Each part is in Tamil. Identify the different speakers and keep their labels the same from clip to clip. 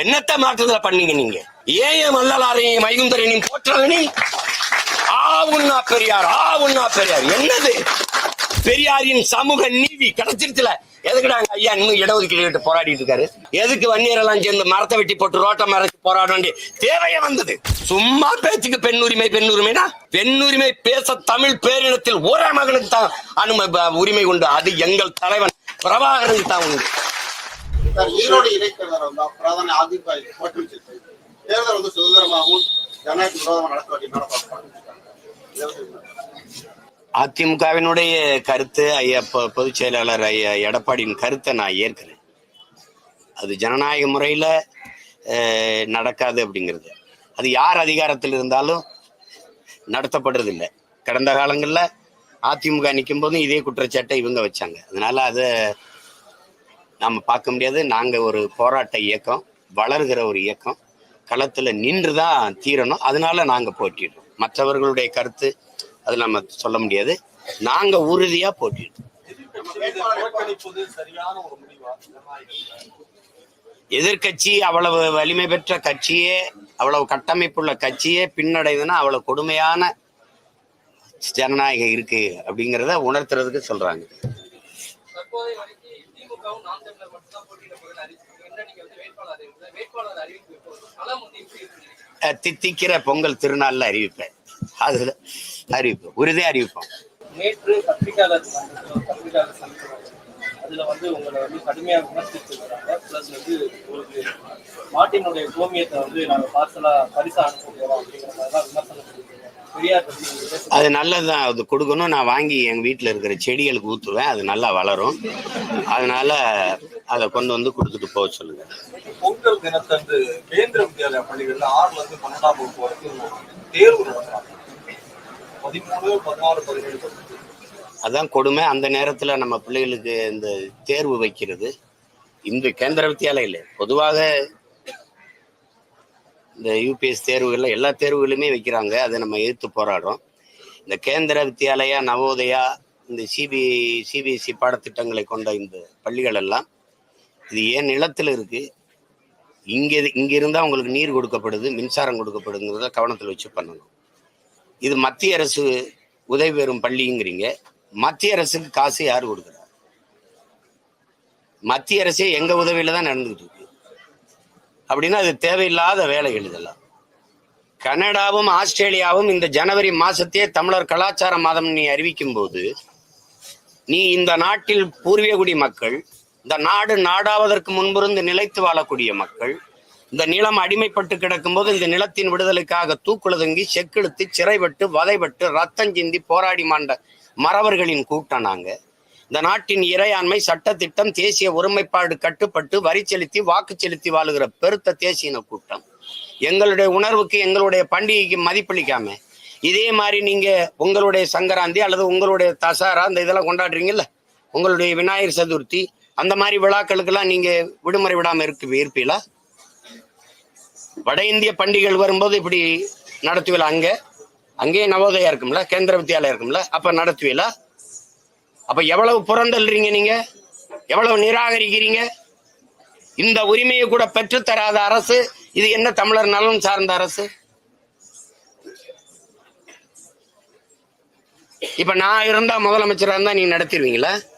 Speaker 1: என்னத்த மாற்றத்துல பண்ணீங்க நீங்க? ஏன் என் வள்ளலாரையும் மைகுந்தரனையும் போற்றல நீ ஆ உண்ணா பெரியார் ஆ உண்ணா பெரியார். என்னது? பெரியாரின் சமூக நீதி கிடைச்சிருச்சுல. எதுக்குடா ஐயா இன்னும் இடஒதுக்கீடு கிட்ட போராடிட்டு இருக்காரு? எதுக்கு வன்னியர் எல்லாம் சேர்ந்து மரத்தை வெட்டி போட்டு ரோட்டை மரத்து போராட வேண்டிய தேவையே வந்தது. சும்மா பேச்சுக்கு பெண் உரிமை பெண் பெண் உரிமை பேச தமிழ் பேரினத்தில் ஒரே மகனுக்கு தான் அனும உரிமை உண்டு. அது எங்கள் தலைவன் பிரபாகரனுக்கு தான் உண்டு.
Speaker 2: ஈரோடு இடைத்தேர்தல் பிரதான அதிமுக தோற்றுவிச்சிருக்கு தேர்தல் வந்து சுதந்திரமாகவும் ஜனநாயக விரோதமாக நடத்த வேண்டிய
Speaker 1: அதிமுகவினுடைய கருத்து ஐயா பொதுச் செயலாளர் ஐயா எடப்பாடியின் கருத்தை நான் ஏற்கிறேன். அது ஜனநாயக முறையில் நடக்காது அப்படிங்கிறது. அது யார் அதிகாரத்தில் இருந்தாலும் நடத்தப்படுறதில்லை. கடந்த காலங்களில் அதிமுக நிற்கும் போதும் இதே குற்றச்சாட்டை இவங்க வச்சாங்க. அதனால அதை நாம் பார்க்க முடியாது. நாங்கள் ஒரு போராட்ட இயக்கம் வளர்கிற ஒரு இயக்கம் களத்தில் நின்று தான் தீரணும். அதனால நாங்கள் போட்டிடுறோம். மற்றவர்களுடைய கருத்து அது நம்ம சொல்ல முடியாது. நாங்கள் உறுதியாக போட்டிடுறோம்.
Speaker 3: எதிர்கட்சி
Speaker 1: எதிர்க்கட்சி அவ்வளவு வலிமை பெற்ற கட்சியே அவ்வளவு கட்டமைப்புள்ள கட்சியே பின்னடைதுன்னா அவ்வளவு கொடுமையான ஜனநாயகம் இருக்கு அப்படிங்கிறத உணர்த்துறதுக்கு சொல்றாங்க.
Speaker 4: திமுகவும் நாம் தமிழர் மட்டும்தான் போட்டியிட போகிறது அறிவிச்சிருக்கு என்ன நீங்க வந்து வேட்பாளர் அறிவிப்பு களம் வந்து எப்படி
Speaker 1: தித்திக்கிற பொங்கல் திருநாள்ல அறிவிப்பேன். அதுல அறிவிப்போம் உறுதியா அறிவிப்போம்.
Speaker 4: நேற்று பத்திரிகையாளர் பத்திரிகையாளர் சந்திப்பு அதுல வந்து உங்களை வந்து கடுமையா விமர்சிச்சிருக்காங்க பிளஸ் வந்து உங்களுக்கு மாட்டினுடைய கோமியத்தை வந்து நாங்க பார்சலா பரிசா அனுப்ப போறோம் அப்படிங்கிற மாதிரி தான் விமர்சனம் பத்தி நீங்க பேசுறது
Speaker 1: அது அது கொடுக்கணும். நான் வாங்கி எங்க வீட்டில் இருக்கிற செடிகளுக்கு ஊற்றுவேன் அது நல்லா வளரும். அதனால அதை கொண்டு வந்து கொடுத்துட்டு போக சொல்லுங்க.
Speaker 3: பொங்கல் தினத்தன்று கேந்திர வித்யாலயா பள்ளிகள்ல ஆறுல இருந்து பன்னெண்டாம் வகுப்பு வரைக்கும் தேர்வு நடத்துறாங்க. பதிமூணு பதினாறு பதினேழு.
Speaker 1: அதான் கொடுமை. அந்த நேரத்தில் நம்ம பிள்ளைகளுக்கு இந்த தேர்வு வைக்கிறது. இந்த கேந்திர வித்தியாலயம் பொதுவாக இந்த யூபிஎஸ் தேர்வுகளில் எல்லா தேர்வுகளுமே வைக்கிறாங்க. அதை நம்ம எதிர்த்து போராடுறோம். இந்த கேந்திர வித்யாலயா நவோதயா இந்த சிபி சிபிஎஸ்சி பாடத்திட்டங்களை கொண்ட இந்த பள்ளிகள் எல்லாம் இது ஏன் நிலத்தில் இருக்குது இங்கே இங்கே இருந்தால் உங்களுக்கு நீர் கொடுக்கப்படுது மின்சாரம் கொடுக்கப்படுங்கிறத கவனத்தில் வச்சு பண்ணணும். இது மத்திய அரசு உதவி பெறும் பள்ளிங்கிறீங்க. மத்திய அரசுக்கு காசு யார் கொடுக்குறா? மத்திய அரசே எங்கள் உதவியில் தான் நடந்துகிட்டு இருக்கு. அப்படின்னா அது தேவையில்லாத வேலைகள் இதெல்லாம். கனடாவும் ஆஸ்திரேலியாவும் இந்த ஜனவரி மாசத்தையே தமிழர் கலாச்சார மாதம் நீ அறிவிக்கும் போது நீ இந்த நாட்டில் பூர்வீகுடி மக்கள் இந்த நாடு நாடாவதற்கு முன்பிருந்து நிலைத்து வாழக்கூடிய மக்கள் இந்த நிலம் அடிமைப்பட்டு கிடக்கும்போது இந்த நிலத்தின் விடுதலைக்காக தூக்குழுதுங்கி செக்கெழுத்து சிறைப்பட்டு வதைப்பட்டு ரத்தம் சிந்தி போராடி மாண்ட மறவர்களின் கூட்டம் நாங்கள் இந்த நாட்டின் இறையாண்மை சட்டத்திட்டம் தேசிய ஒருமைப்பாடு கட்டுப்பட்டு வரி செலுத்தி வாக்கு செலுத்தி வாழுகிற பெருத்த தேசியன கூட்டம். எங்களுடைய உணர்வுக்கு எங்களுடைய பண்டிகைக்கு மதிப்பளிக்காம இதே மாதிரி நீங்க உங்களுடைய சங்கராந்தி அல்லது உங்களுடைய தசாரா இந்த இதெல்லாம் கொண்டாடுறீங்கல்ல? உங்களுடைய விநாயகர் சதுர்த்தி அந்த மாதிரி விழாக்களுக்கெல்லாம் நீங்க விடுமுறை விடாம இருக்கு இருப்பீங்களா? வட இந்திய பண்டிகைகள் வரும்போது இப்படி நடத்துவீங்களா? அங்க? அங்கேயே நவோதயா இருக்கும்ல? கேந்திர வித்தியாலயம் இருக்கும்ல? அப்ப நடத்துவீங்களா? அப்ப எவ்வளவு புறந்தள்ளுறீங்க நீங்க? எவ்வளவு நிராகரிக்கிறீங்க? இந்த உரிமையை கூட பெற்றுத்தராத அரசு இது என்ன தமிழர் நலன் சார்ந்த அரசு? இப்ப நான் இருந்தா முதலமைச்சரா இருந்தா நீங்க நடத்திடுவீங்களா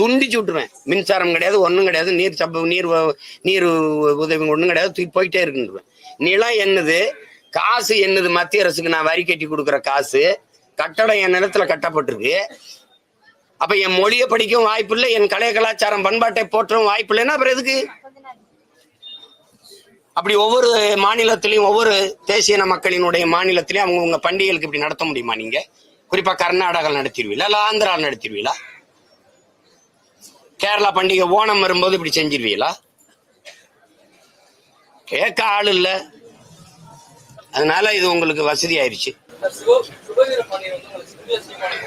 Speaker 1: துண்டிச்சு விட்டுருவேன். மின்சாரம் கிடையாது ஒன்றும் கிடையாது. நீர் சப்ப நீர் வ- நீர் உதவி ஒன்றும் கிடையாது. தூக்கி போயிட்டே இருக்குன்றேன். நிலம் என்னது? காசு என்னது? மத்திய அரசுக்கு நான் வரி கட்டி கொடுக்குற காசு. கட்டடம் என் நிலத்துல கட்டப்பட்டிருக்கு. அப்ப என் மொழியை படிக்கவும் வாய்ப்பு இல்லை என் கலை கலாச்சாரம் பண்பாட்டை போற்றவும் வாய்ப்பு இல்லைன்னா அப்புறம் எதுக்கு? அப்படி ஒவ்வொரு மாநிலத்திலையும் ஒவ்வொரு தேசியன மக்களினுடைய மாநிலத்திலையும் அவங்க உங்க பண்டிகைகளுக்கு இப்படி நடத்த முடியுமா நீங்க? குறிப்பா கர்நாடகா நடத்திடுவீங்களா இல்ல ஆந்திரா நடத்திடுவீங்களா? கேரளா பண்டிகை ஓணம் வரும்போது இப்படி செஞ்சிருவீங்களா? கேட்க ஆள் இல்லை. அதனால இது உங்களுக்கு வசதி
Speaker 4: சிவ சுபவீர வந்து உங்களுக்கு சிந்திய சீமானுக்கு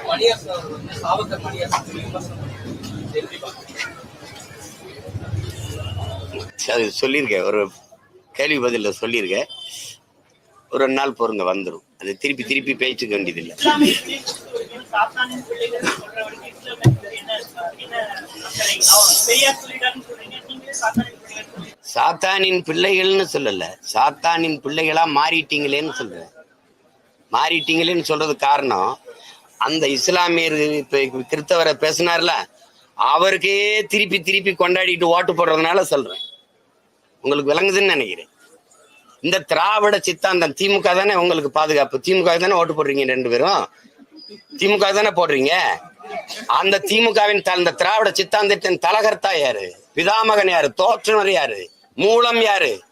Speaker 4: அவர் வந்து விமர்சனம்
Speaker 1: அது சொல்லியிருக்கேன். ஒரு கேள்வி பதில சொல்லியிருக்கேன். ஒரு ரெண்டு நாள் பொருங்க வந்துடும் அது திருப்பி திருப்பி பேச்சுக்க வேண்டியதில்லை.
Speaker 5: சாத்தானின் சாத்தானின்
Speaker 1: பிள்ளைகள்னு சொல்லல. சாத்தானின் பிள்ளைகளா மாறிட்டீங்களேன்னு சொல்றேன். மாறிட்டீங்களேன்னு சொல்றது காரணம். அந்த இஸ்லாமியர் இப்ப கிறிஸ்தவரை பேசினார்ல அவருக்கே திருப்பி திருப்பி கொண்டாடிட்டு ஓட்டு போடுறதுனால சொல்றேன். உங்களுக்கு விளங்குதுன்னு நினைக்கிறேன். இந்த திராவிட சித்தாந்தம் திமுக தானே உங்களுக்கு பாதுகாப்பு? திமுக தானே ஓட்டு போடுறீங்க ரெண்டு பேரும்? திமுக தானே போடுறீங்க? அந்த திமுகவின் த- இந்த திராவிட சித்தாந்தத்தின் தலகர்த்தா யாரு? பிதாமகன் யாரு? தோற்றுனர் யாரு? மூலம் யாரு?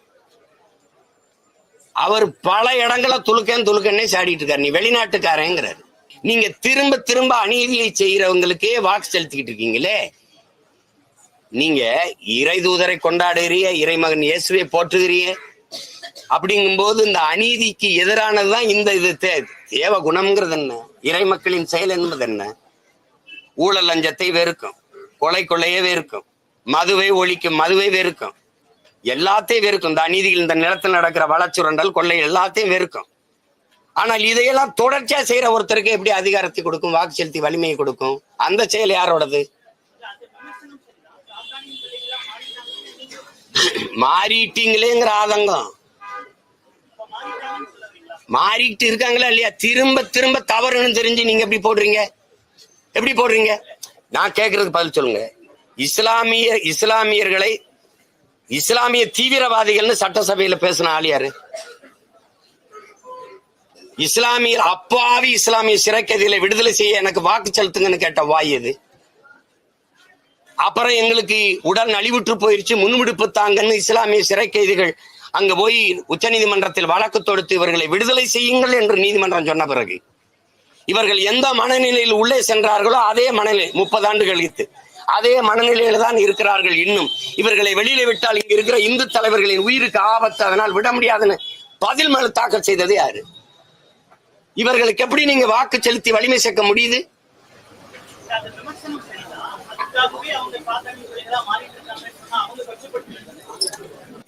Speaker 1: அவர் பல இடங்களை துளுக்கன் துலுக்கன்னே சாடிட்டு இருக்காரு. நீ வெளிநாட்டுக்காரங்கிறாரு. நீங்க திரும்ப திரும்ப அநீதியை செய்யறவங்களுக்கே வாக்கு செலுத்திக்கிட்டு இருக்கீங்களே? நீங்க இறை தூதரை கொண்டாடுகிறீங்க இறைமகன் இயேசுவை போற்றுகிறீங்க அப்படிங்கும்போது இந்த அநீதிக்கு எதிரானதுதான் இந்த இது. தே- தேவ குணம்ங்கிறது என்ன? இறை மக்களின் செயல் என்பது என்ன? ஊழல் லஞ்சத்தை வெறுக்கும். கொலை கொள்ளையே வெறுக்கும். மதுவை ஒழிக்கும். மதுவை வெறுக்கும். எல்லாத்தையும் வெறுக்கும். இந்த அநீதிகள் இந்த நிலத்தில் நடக்கிற வளச்சுரண்டல் கொள்ளை எல்லாத்தையும் வெறுக்கும். ஆனால் இதையெல்லாம் தொடர்ச்சியா செய்யற ஒருத்தருக்கு எப்படி அதிகாரத்தை கொடுக்கும் வாக்கு செலுத்தி வலிமையை கொடுக்கும்? அந்த செயல் யாரோடது? மாறிட்டீங்களேங்கிற ஆதங்கம். மாறிட்டு இருக்காங்களா இல்லையா? திரும்ப திரும்ப தவறுன்னு தெரிஞ்சு நீங்க எப்படி போடுறீங்க? எப்படி போடுறீங்க? நான் கேட்கறதுக்கு பதில் சொல்லுங்க. இஸ்லாமிய இஸ்லாமியர்களை இஸ்லாமிய தீவிரவாதிகள்னு சட்டசபையில பேசின ஆள் யாரு? இஸ்லாமியர் அப்பாவி இஸ்லாமிய சிறைக்கைதிகளை விடுதலை செய்ய எனக்கு வாக்கு செலுத்துங்கன்னு கேட்ட வாய் எது? அப்புறம் எங்களுக்கு உடல் நலிவுற்று போயிருச்சு முன்விடுப்பு தாங்கன்னு இஸ்லாமிய சிறை கைதிகள் அங்க போய் உச்சநீதிமன்றத்தில் வழக்கு தொடுத்து இவர்களை விடுதலை செய்யுங்கள் என்று நீதிமன்றம் சொன்ன பிறகு இவர்கள் எந்த மனநிலையில் உள்ளே சென்றார்களோ அதே மனநிலை முப்பது ஆண்டு கழித்து. அதே மனநிலையில தான் இருக்கிறார்கள் இன்னும். இவர்களை வெளியில விட்டால் இங்க இருக்கிற இந்து தலைவர்களின் உயிருக்கு ஆபத்து. அதனால் விட முடியாதுன்னு பதில் மனு தாக்கல் செய்தது யாரு? இவர்களுக்கு எப்படி நீங்க வாக்கு செலுத்தி வலிமை சேர்க்க முடியுது?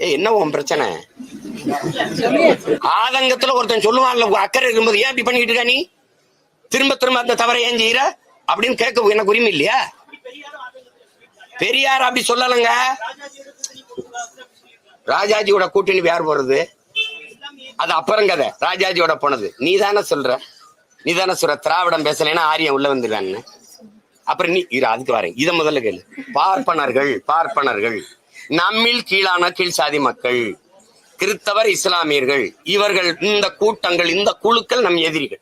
Speaker 1: ஏய் என்ன உன் பிரச்சனை? ஆதங்கத்துல ஒருத்தன் சொல்லுவான்ல அக்கறை இருக்கும்போது ஏன் இப்படி பண்ணிட்டு இருக்க நீ? திரும்ப திரும்ப அந்த தவறை ஏன் செய்யற? அப்படின்னு கேட்க எனக்கு உரிமை இல்லையா? பெரியார் அப்படி சொல்லலைங்க. ராஜாஜியோட கூட்டணி யார் போறது? அது அப்புறம் கதை. ராஜாஜியோட போனது. நீ தானே சொல்ற? நீ தானே சொல்ற? திராவிடம் பேசலைன்னா ஆரியம் உள்ள வந்துடுறான்னு. அப்புறம் நீ இரு அதுக்கு வரேன். இதை முதல்ல கேளு. பார்ப்பனர்கள் பார்ப்பனர்கள். நம்மில் கீழான கீழ் சாதி மக்கள் கிறிஸ்தவர் இஸ்லாமியர்கள் இவர்கள் இந்த கூட்டங்கள் இந்த குழுக்கள் நம் எதிரிகள்.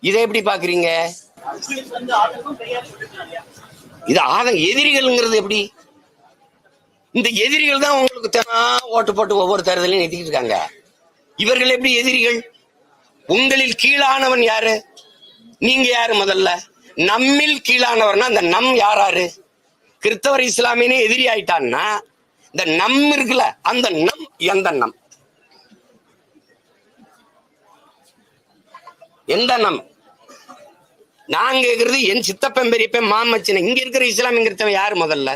Speaker 1: இதை எப்படி பாக்குறீங்க இது ஆதங்க எதிரிகள்ங்கிறது எப்படி? இந்த எதிரிகள் தான் உங்களுக்கு தினம் ஓட்டு போட்டு ஒவ்வொரு தேர்தலையும் நிறுத்திக்கிட்டு இருக்காங்க. இவர்கள் எப்படி எதிரிகள்? உங்களில் கீழானவன் யாரு? நீங்க யாரு முதல்ல? நம்மில் கீழானவர்னா அந்த நம் யாராரு? கிறிஸ்தவர் இஸ்லாமியனே எதிரி ஆயிட்டான்னா இந்த நம் இருக்குல்ல அந்த நம் எந்த நம்? எந்த நம்? நான் கேக்குறது என் சித்தப்பன் பெரியப்பன் மாமச்சின இங்க இருக்கிற இஸ்லாமியங்கிறவன் யாரு முதல்ல?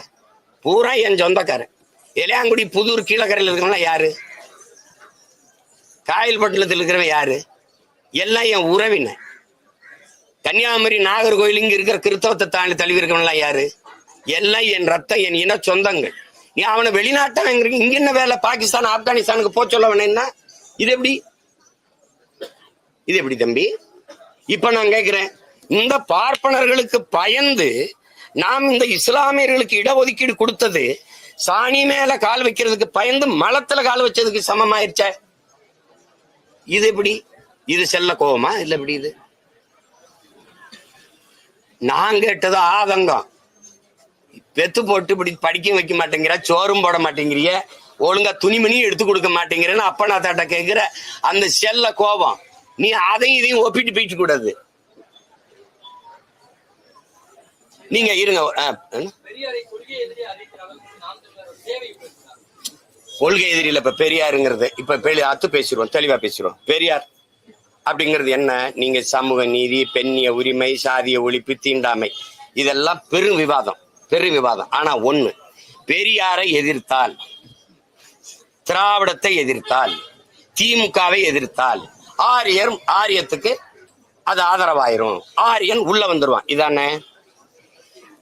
Speaker 1: பூரா என் சொந்தக்காரன். இளையாங்குடி புதூர் கீழக்கரையில் இருக்கிறவன் யாரு? காயல்பட்டினத்தில் இருக்கிறவன் யாரு? எல்லாம் என் உறவினர். கன்னியாகுமரி நாகர்கோயில் இங்க இருக்கிற கிறிஸ்தவத்தை தாண்டி தழுவி இருக்கவன்லாம் யாரு? எல்லாம் என் ரத்தம் என் இன சொந்தங்கள். நீ அவனை வெளிநாட்டவன் இங்க என்ன வேலை? பாகிஸ்தான் ஆப்கானிஸ்தானுக்கு போக சொல்ல என்ன? இது எப்படி? இது எப்படி தம்பி? இப்ப நான் கேட்கிறேன் இந்த பார்ப்பனர்களுக்கு பயந்து நாம் இந்த இஸ்லாமியர்களுக்கு இடஒதுக்கீடு கொடுத்தது சாணி மேல கால் வைக்கிறதுக்கு பயந்து மலத்துல கால் வச்சதுக்கு சமமாயிருச்சே? இது எப்படி? இது செல்ல கோபமா? இல்ல எப்படி இது? நான் கேட்டது ஆதங்கம். பெத்து போட்டு இப்படி படிக்க வைக்க மாட்டேங்கிற சோறும் போட மாட்டேங்கிறிய ஒழுங்கா துணிமணியும் எடுத்து கொடுக்க மாட்டேங்கிறேன்னு அப்பனா தாட்ட கேட்கிற அந்த செல்ல கோபம். நீ அதையும் இதையும் ஒப்பிட்டு போயிட்டு கூடாது நீங்க இருங்க ஆ, என்ன?
Speaker 4: பெரியாரை கொள்கை எதிரி அறிவிக்கிற அளவுக்கு நாம் தமிழர் நீங்க இருங்க
Speaker 1: கொள்கை எதிரில இப்ப பெரியாருங்கிறது இப்ப பெரிய அத்து பேசிடுவோம் தெளிவா பேசிடுவோம் பெரியார் அப்படிங்கிறது என்ன? நீங்க சமூக நீதி பெண்ணிய உரிமை சாதிய ஒழிப்பு தீண்டாமை இதெல்லாம் பெரும் விவாதம் பெரும் விவாதம். ஆனா ஒண்ணு பெரியாரை எதிர்த்தால் திராவிடத்தை எதிர்த்தால் திமுகவை எதிர்த்தால் ஆரியர் ஆரியத்துக்கு அது ஆதரவாயிரும். ஆரியன் உள்ள வந்துருவான். இதானே?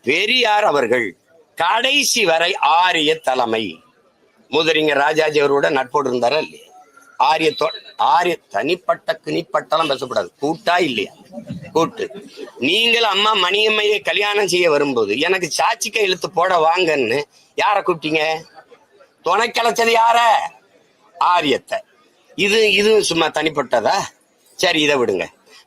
Speaker 1: பெரியார் அவர்கள் கடைசி வரை ஆரிய தலைமை. முதலிங்க ராஜாஜி அவரோட நட்போடு இருந்தாரா இல்லையா? ஆரியத்தோ ஆரிய தனிப்பட்ட கிணிப்பட்டெல்லாம் பேசக்கூடாது. கூட்டா இல்லையா? கூட்டு. நீங்கள் அம்மா மணியம்மையை கல்யாணம் செய்ய வரும்போது எனக்கு சாட்சிக்கை இழுத்து போட வாங்கன்னு யார கூப்பிட்டீங்க? துணை கிளச்சது யார? ஆரியத்தை. இது இது சும்மா தனிப்பட்டதா? சரி இதை விடுங்க.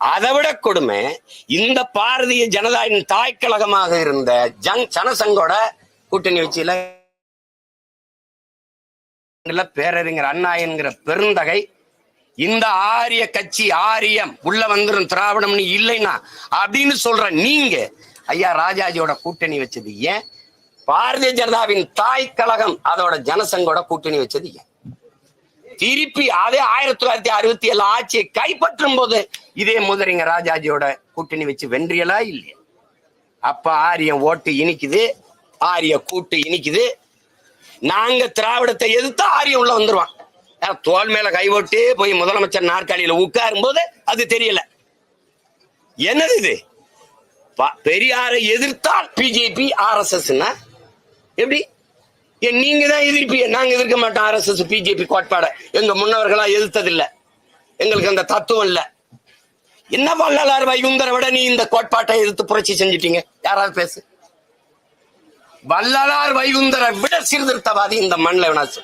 Speaker 1: அதை விட கொடுமை இந்த பாரதிய ஜனதாவின் தாய் கழகமாக இருந்த ஜங் ஜனசங்கோட கூட்டணி வச்சியில பேரறிஞர் அண்ணா என்கிற பெருந்தகை இந்த ஆரிய கட்சி ஆரியம் உள்ள வந்துடும் திராவிடம்னு இல்லைன்னா அப்படின்னு சொல்ற நீங்க ஐயா ராஜாஜியோட கூட்டணி வச்சது ஏன்? பாரதிய ஜனதாவின் தாய் கழகம் அதோட ஜனசங்கோட கூட்டணி வச்சது ஏன்? திருப்பி அதே ஆயிரத்தி தொள்ளாயிரத்தி அறுபத்தி ஏழு ஆட்சியை கைப்பற்றும் போது இதே முதலிங்க ராஜாஜியோட கூட்டணி வச்சு வென்றியலா இல்லையா? அப்ப ஆரியம் ஓட்டு இனிக்குது ஆரிய கூட்டு இனிக்குது. நாங்க திராவிடத்தை எதிர்த்து ஆரியம் உள்ள வந்துருவான். தோல் மேல கை ஓட்டு போய் முதலமைச்சர் நாற்காலியில உட்காரும் போது அது தெரியல. என்னது இது? பெரியாரை எதிர்த்தால் பிஜேபி ஆர்எஸ்எஸ் எப்படி? ஏன் நீங்க தான் எதிர்ப்பீங்க. நாங்க எதிர்க்க மாட்டோம். ஆர்எஸ்எஸ் பிஜேபி கோட்பாடை. எங்க முன்னவர்களா எதிர்த்ததில்லை. எங்களுக்கு அந்த தத்துவம் இல்ல. என்ன வள்ளலார் வைகுந்தரை விட நீ இந்த கோட்பாட்டை எதிர்த்து புரட்சி செஞ்சிட்டீங்க. யாராவது பேசு. வள்ளலார் வைகுந்தரை விட சீர்திருத்தவாதி இந்த மண்ணில் வினாச்சு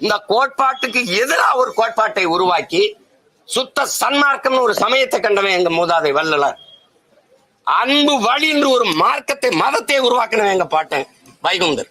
Speaker 1: இந்த கோட்பாட்டுக்கு எதிராக ஒரு கோட்பாட்டை உருவாக்கி சுத்த சன்மார்க்கம்னு ஒரு சமயத்தை கண்டவன் எங்க மூதாதை வள்ளலார். அன்பு வழி என்று ஒரு மார்க்கத்தை மதத்தை உருவாக்கினவன் எங்க பாட்டன் வைகுந்தர்.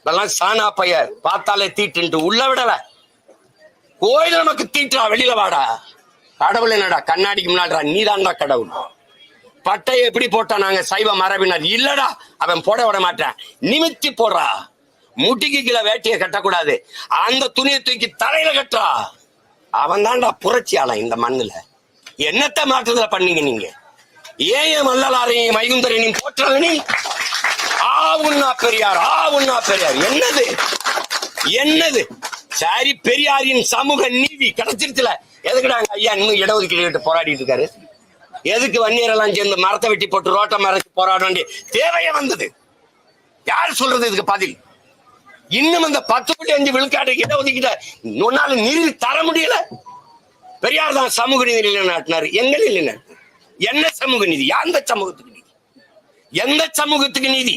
Speaker 1: இதெல்லாம் சானா பையர் பார்த்தாலே தீட்டுன்ட்டு உள்ள விடல. கோயில் நமக்கு தீட்டா வெளியில வாடா. கடவுள் என்னடா கண்ணாடிக்கு முன்னாடிடா நீதான்டா கடவுள். பட்டையை எப்படி போட்டா நாங்க சைவ மரபினர்? இல்லடா அவன் போட விட மாட்டான். நிமித்தி போடுறா. முட்டிக்கு கீழே வேட்டியை கட்டக்கூடாது. அந்த துணியை தூக்கி தலையில கட்டுறா. அவன் தான்டா புரட்சியாளன் இந்த மண்ணுல. என்னத்த மாற்றத்துல பண்ணீங்க நீங்க? ஏன் மல்லலாரையும் வள்ளலாரையும் மைகுந்தரையும் நீ? உண்ணா பெரியார் ஆ உண்ணா பெரியார். என்னது? என்னது? சரி பெரியாரின் சமூக நீதி. கிடைச்சிருச்சுல எதுக்குடா ஐயா இன்னும் இடஒதுக்கீடு கேட்டு போராடிட்டு இருக்காரு? எதுக்கு வன்னியரெல்லாம் சேர்ந்து மரத்தை வெட்டி போட்டு ரோட்டை மறைச்சு போராட வேண்டிய தேவையே வந்தது. யார் சொல்றது இதுக்கு பதில்? இன்னும் இந்த பத்து புள்ளி அஞ்சு விழுக்காடு இடஒதுக்கீட உன்னால நிதி தர முடியல? பெரியார் தான் சமூக நீதி நிலைநாட்டினார். எங்கள் நிலைநாட்டினார். என்ன சமூக நீதி? எந்த சமூகத்துக்கு நீதி? எந்த சமூகத்துக்கு நீதி?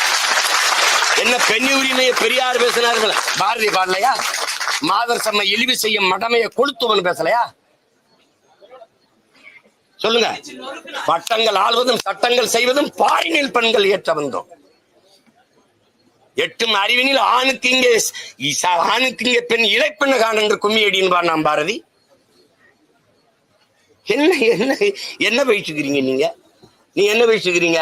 Speaker 1: என்ன பெண் உரிமையை பெரியார் பேசினார்கள்? பாரதி பாடலையா? மாதர் சம்மை இழிவு செய்யும் மடமையை கொளுத்துவன் பேசலையா? சொல்லுங்க. பட்டங்கள் ஆள்வதும் சட்டங்கள் செய்வதும் பாரினில் பெண்கள் ஏற்ற வந்தோம் எட்டும் அறிவினில் ஆணுக்கு இங்கே ஆணுக்கு இங்கே பெண் இழைப்பெண்ண காண என்று கும்மி அடின்னு நாம் பாரதி. என்ன என்ன என்ன பேசிக்கிறீங்க நீங்க? நீ என்ன பேசிக்கிறீங்க?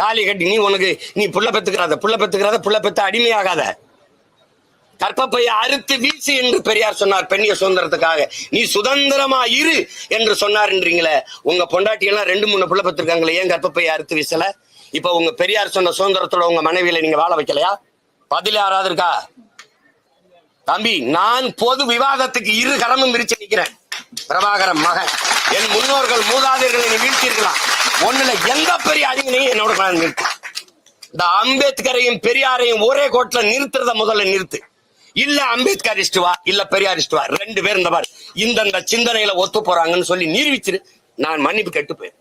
Speaker 1: தாலி கட்டி நீ உனக்கு நீ புள்ள பெத்துக்கிறாத புள்ள பெத்துக்கிறாத புள்ள பெத்து அடிமையாகாத. கற்பப்பைய அறுத்து வீசு என்று பெரியார் சொன்னார் பெண்ணிய சுதந்திரத்துக்காக. நீ சுதந்திரமா இரு என்று சொன்னார்ன்றீங்களே உங்க பொண்டாட்டி எல்லாம் ரெண்டு மூணு புள்ள பெற்றிருக்காங்களே ஏன் கற்பப்பைய அறுத்து வீசல? இப்ப உங்க பெரியார் சொன்ன சுதந்திரத்தோட உங்க மனைவியில நீங்க வாழ வைக்கலையா? பதில் யாராவது இருக்கா? தம்பி நான் பொது விவாதத்துக்கு இரு கரமும் விரிச்சு நிக்கிறேன். பிரபாகரன் மகன். என் முன்னோர்கள் மூதாதையர்களை நீ வீழ்த்தியிருக்கலாம். ஒண்ணுல எந்த பெரிய அறிஞனையும் என்னோட கொண்டாந்து நிறுத்து? இந்த அம்பேத்கரையும் பெரியாரையும் ஒரே கோட்ல நிறுத்துறத முதல்ல நிறுத்து. இல்ல அம்பேத்கரிஸ்ட் வா இல்ல பெரியாரிஸ்ட் வா ரெண்டு பேர் இந்த மாதிரி. இந்தந்த சிந்தனையில ஒத்து போறாங்கன்னு சொல்லி நிரூபிச்சிரு. நான் மன்னிப்பு கெட்டு போயிரு.